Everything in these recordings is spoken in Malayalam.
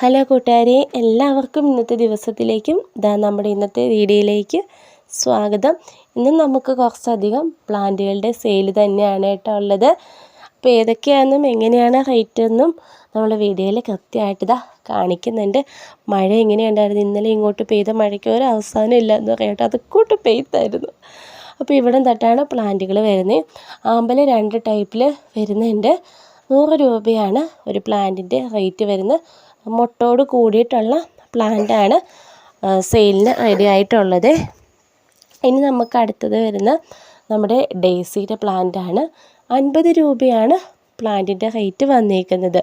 ഹലോ കൂട്ടുകാരെ എല്ലാവർക്കും ഇന്നത്തെ ദിവസത്തിലേക്കും ഇതാ നമ്മുടെ ഇന്നത്തെ വീഡിയോയിലേക്ക് സ്വാഗതം. ഇന്ന് നമുക്ക് കുറച്ചധികം പ്ലാന്റുകളുടെ സെയിൽ തന്നെയാണ് കേട്ടോ ഉള്ളത്. അപ്പോൾ ഏതൊക്കെയാണെന്നും എങ്ങനെയാണ് റേറ്റ് എന്നും നമ്മൾ വീഡിയോയിൽ കൃത്യമായിട്ട് ഇതാ കാണിക്കുന്നുണ്ട്. മഴ എങ്ങനെയുണ്ടായിരുന്നു? ഇന്നലെ ഇങ്ങോട്ട് പെയ്ത മഴയ്ക്ക് ഒരു അവസാനം ഇല്ല എന്ന് പറയാം കേട്ടോ അതുകൂട്ട് പെയ്ത്തായിരുന്നു അപ്പോൾ ഇവിടെ തട്ടാണ് പ്ലാന്റുകൾ വരുന്നത്. ആമ്പൽ രണ്ട് ടൈപ്പിൽ വരുന്നുണ്ട്. നൂറ് രൂപയാണ് ഒരു പ്ലാന്റിന്റെ റേറ്റ് വരുന്നത്. മുട്ടോട് കൂടിയിട്ടുള്ള പ്ലാന്റാണ് സെയിലിന് റെഡി ആയിട്ടുള്ളത്. ഇനി നമുക്ക് അടുത്തത് വരുന്ന നമ്മുടെ ഡെയ്സിയുടെ പ്ലാന്റാണ് അൻപത് രൂപയാണ് പ്ലാന്റിന്റെ റേറ്റ് വന്നിരിക്കുന്നത്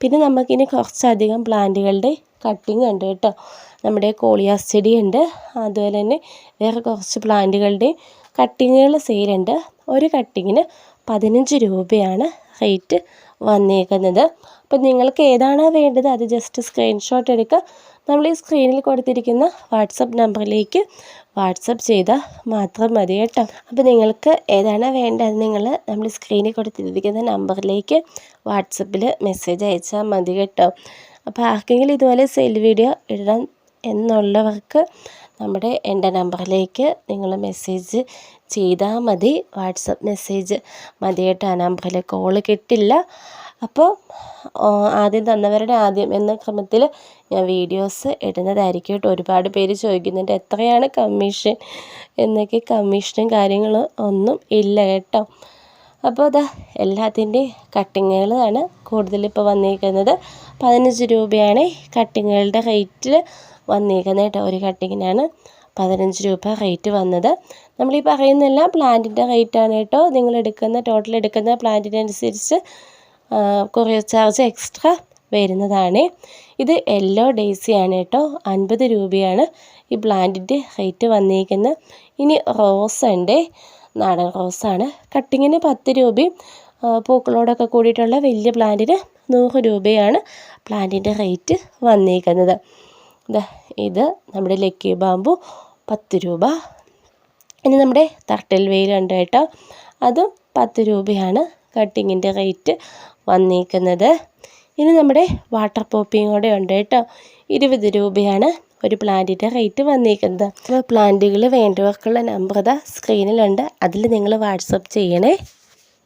പിന്നെ നമുക്കിനി കുറച്ചധികം പ്ലാന്റുകളുടെ കട്ടിങ് ഉണ്ട് കേട്ടോ. നമ്മുടെ കോളിയാസ് ചെടി ഉണ്ട് അതുപോലെ തന്നെ വേറെ കുറച്ച് പ്ലാന്റുകളുടെ കട്ടിങ്ങുകൾ സെയിലുണ്ട് ഒരു കട്ടിങ്ങിന് പതിനഞ്ച് രൂപയാണ് റേറ്റ് വന്നേക്കുന്നത്. അപ്പോൾ നിങ്ങൾക്ക് ഏതാണോ വേണ്ടത് അത് ജസ്റ്റ് സ്ക്രീൻഷോട്ട് എടുക്കുക. നമ്മൾ ഈ സ്ക്രീനിൽ കൊടുത്തിരിക്കുന്ന വാട്സപ്പ് നമ്പറിലേക്ക് വാട്സപ്പ് ചെയ്താൽ മാത്രം മതി കേട്ടോ. അപ്പോൾ നിങ്ങൾക്ക് ഏതാണ് വേണ്ടത് നിങ്ങൾ നമ്മൾ സ്ക്രീനിൽ കൊടുത്തിരിക്കുന്ന നമ്പറിലേക്ക് വാട്സപ്പിൽ മെസ്സേജ് അയച്ചാൽ മതി കേട്ടോ. അപ്പോൾ ആർക്കെങ്കിലും ഇതുപോലെ സെൽ വീഡിയോ ഇടാൻ എന്നുള്ളവർക്ക് നമ്മുടെ എന്റെ നമ്പറിലേക്ക് നിങ്ങൾ മെസ്സേജ് ചെയ്താൽ മതി. വാട്സപ്പ് മെസ്സേജ് മതി കേട്ടോ ആ നമ്പറിൽ കോൾ കിട്ടില്ല. അപ്പോൾ ആദ്യം തന്നവരുടെ ആദ്യം എന്ന ക്രമത്തിൽ ഞാൻ വീഡിയോസ് ഇടുന്നതായിരിക്കും കേട്ടോ. ഒരുപാട് പേര് ചോദിക്കുന്നുണ്ട് എത്രയാണ് കമ്മീഷൻ? എന്നൊക്കെ കമ്മീഷനും കാര്യങ്ങളും ഒന്നും ഇല്ല കേട്ടോ. അപ്പോൾ അതാ എല്ലാത്തിന്റെയും കട്ടിങ്ങുകളാണ് കൂടുതലിപ്പോൾ വന്നിരിക്കുന്നത്. പതിനഞ്ച് രൂപയാണ് കട്ടിങ്ങുകളുടെ റേറ്റിൽ വന്നിരിക്കുന്നത് കേട്ടോ ഒരു കട്ടിങ്ങിനാണ് പതിനഞ്ച് രൂപ റേറ്റ് വന്നത്. നമ്മൾ ഈ പറയുന്നതെല്ലാം പ്ലാന്റിന്റെ റേറ്റാണ് കേട്ടോ. നിങ്ങൾ എടുക്കുന്ന ടോട്ടൽ എടുക്കുന്ന പ്ലാന്റിനനുസരിച്ച് കൊറിയർ ചാർജ് എക്സ്ട്രാ വരുന്നതാണ്. ഇത് യെല്ലോ ഡേയ്സിയാണ് കേട്ടോ. അൻപത് രൂപയാണ് ഈ പ്ലാന്റിന്റെ റേറ്റ് വന്നിരിക്കുന്നത് ഇനി റോസ് ഉണ്ട്. നാടൻ റോസാണ്. കട്ടിങ്ങിന് പത്ത് രൂപയും പൂക്കളോടൊക്കെ കൂടിയിട്ടുള്ള വലിയ പ്ലാന്റിന് നൂറ് രൂപയാണ് പ്ലാന്റിന്റെ റേറ്റ് വന്നിരിക്കുന്നത് ഇത് നമ്മുടെ ലക്കി ബാമ്പു പത്ത് രൂപ. ഇനി നമ്മുടെ തട്ടൽ വെയിലുണ്ട് കേട്ടോ. അതും പത്ത് രൂപയാണ് കട്ടിങ്ങിന്റെ റേറ്റ് വന്നിരിക്കുന്നത് ഇനി നമ്മുടെ വാട്ടർ പോപ്പിയും കൂടെ ഉണ്ട് കേട്ടോ. ഇരുപത് രൂപയാണ് ഒരു പ്ലാന്റിന്റെ റേറ്റ് വന്നിരിക്കുന്നത് അപ്പോൾ പ്ലാന്റുകൾ വേണ്ടവർക്കുള്ള നമ്പർ ഇതാ സ്ക്രീനിലുണ്ട് അതിൽ നിങ്ങൾ വാട്സപ്പ് ചെയ്യണേ.